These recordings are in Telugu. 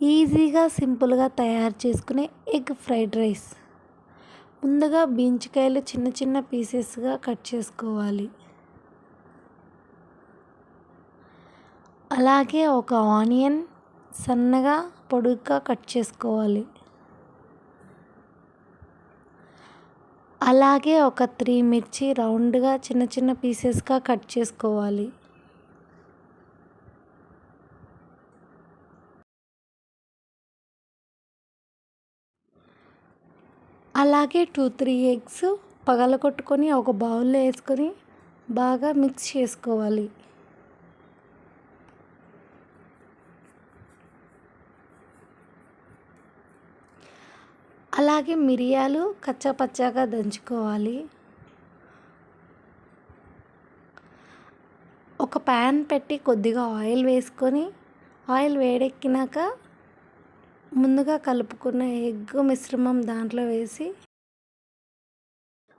ఈజీగా సింపుల్గా తయారు చేసుకునే ఎగ్ ఫ్రైడ్ రైస్. ముందుగా బీంచుకాయలు చిన్న చిన్న పీసెస్గా కట్ చేసుకోవాలి. అలాగే ఒక ఆనియన్ సన్నగా పొడుగ్గా కట్ చేసుకోవాలి. అలాగే ఒక త్రీ మిర్చి రౌండ్గా చిన్న చిన్న పీసెస్గా కట్ చేసుకోవాలి. అలాగే టూ త్రీ ఎగ్స్ పగలగొట్టుకొని ఒక బౌల్లో వేసుకొని బాగా మిక్స్ చేసుకోవాలి. అలాగే మిరియాలు కచ్చాపచ్చాగా దంచుకోవాలి. ఒక ప్యాన్ పెట్టి కొద్దిగా ఆయిల్ వేసుకొని ఆయిల్ వేడెక్కినాక ముందుగా కలుపుకున్న ఎగ్ మిశ్రమం దాంట్లో వేసి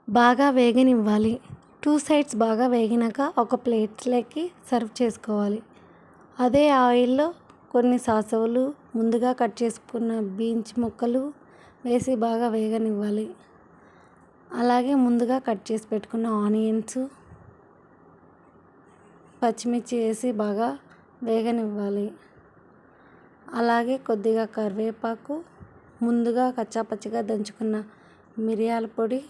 బాగా వేగనివ్వాలి. టూ సైడ్స్ బాగా వేగినాక ఒక ప్లేట్లోకి సర్వ్ చేసుకోవాలి. అదే ఆయిల్లో కొన్ని సాసవులు ముందుగా కట్ చేసుకున్న బీన్స్ ముక్కలు వేసి బాగా వేగనివ్వాలి. అలాగే ముందుగా కట్ చేసి పెట్టుకున్న ఆనియన్స్ పచ్చిమిర్చి వేసి బాగా వేగనివ్వాలి. అలాగే కొద్దిగా కరివేపాకు ముందుగా కచ్చాపచ్చిగా దంచుకున్న మిరియాల పొడి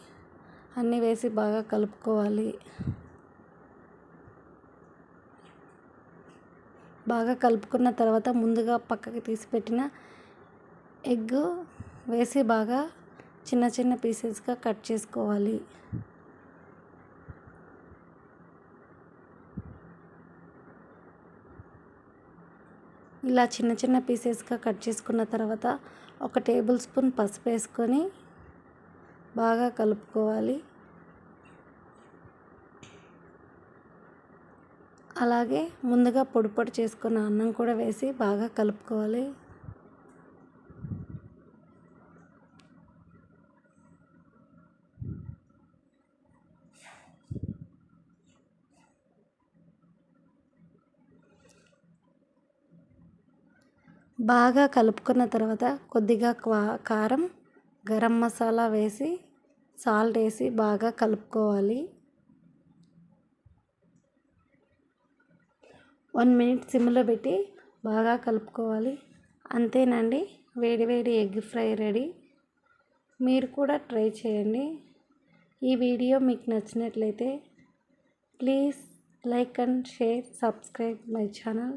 అన్నీ వేసి బాగా కలుపుకోవాలి. బాగా కలుపుకున్న తర్వాత ముందుగా పక్కకి తీసి పెట్టిన ఎగ్ వేసి బాగా చిన్న చిన్న పీసెస్గా కట్ చేసుకోవాలి. ఇలా చిన్న చిన్న పీసెస్గా కట్ చేసుకున్న తర్వాత ఒక టేబుల్ స్పూన్ పసుపు వేసుకొని బాగా కలుపుకోవాలి. అలాగే ముందుగా పొడి పొడి చేసుకున్న అన్నం కూడా వేసి బాగా కలుపుకోవాలి. బాగా కలుపుకున్న తర్వాత కొద్దిగా కారం గరం మసాలా వేసి సాల్ట్ వేసి బాగా కలుపుకోవాలి. వన్ మినిట్ సిమ్లో పెట్టి బాగా కలుపుకోవాలి. అంతేనండి వేడి వేడి ఎగ్ ఫ్రై రెడీ. మీరు కూడా ట్రై చేయండి. ఈ వీడియో మీకు నచ్చినట్లయితే please like and share subscribe my channel.